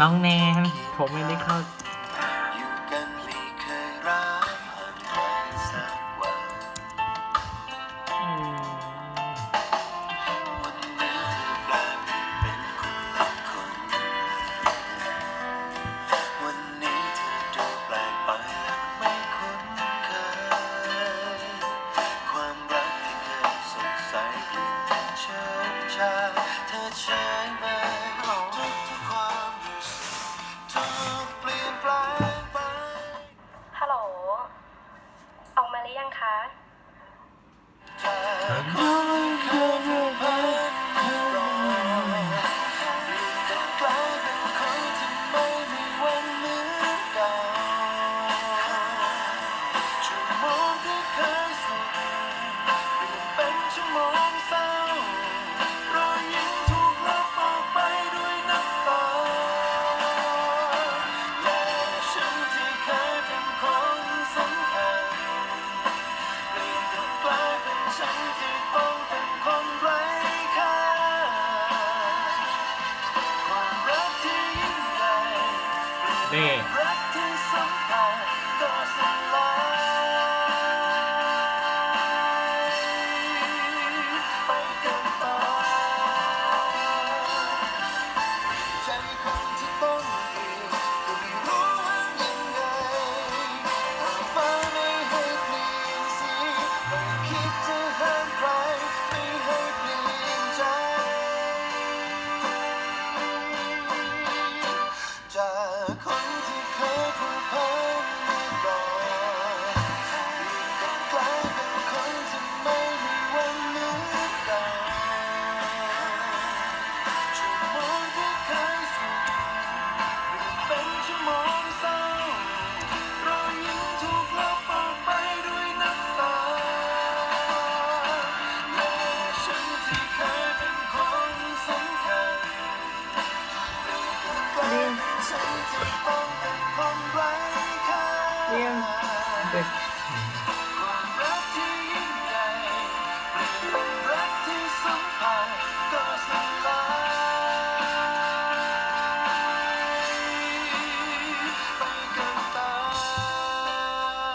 น้องแนนผมไม่ได้เข้า นี่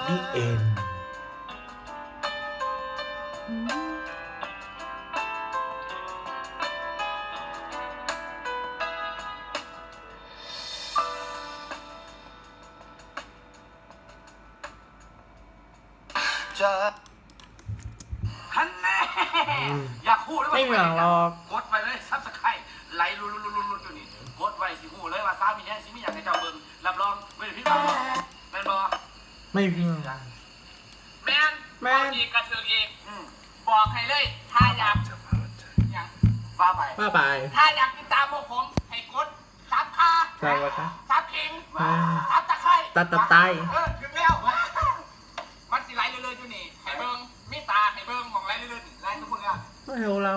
นี่เองจะฮันแน่อยากคู่ด้วยไม่เหมือนหรอกกดไปเลยซับสไครไหลลุลุลุลุลุอยู่นี่กดไว้สิคู่เลยว่าซ้ามีแน่สิไม่อยากให้เจ้าเบิ่งรับรองไม่ได้พิจารณา ไม่พิงกัน แม่นแม่น เอาอีกระเทือกอีอืบอกให้เลย ถ้าอยากอย่างว่าไป ว่าไปถ้าอยากติดตามพวกผม ให้กดซับคาใช่ครัซับคิงซับตะไคร้ตัดตับไต เออถึงแล้ว มันสิไล่เรื่อยๆอยู่นี่ให้เบิ้งมีตาให้เบิ้งมองไล่เรื่อยๆไล่ทุกคนอะ ไม่เอาเรา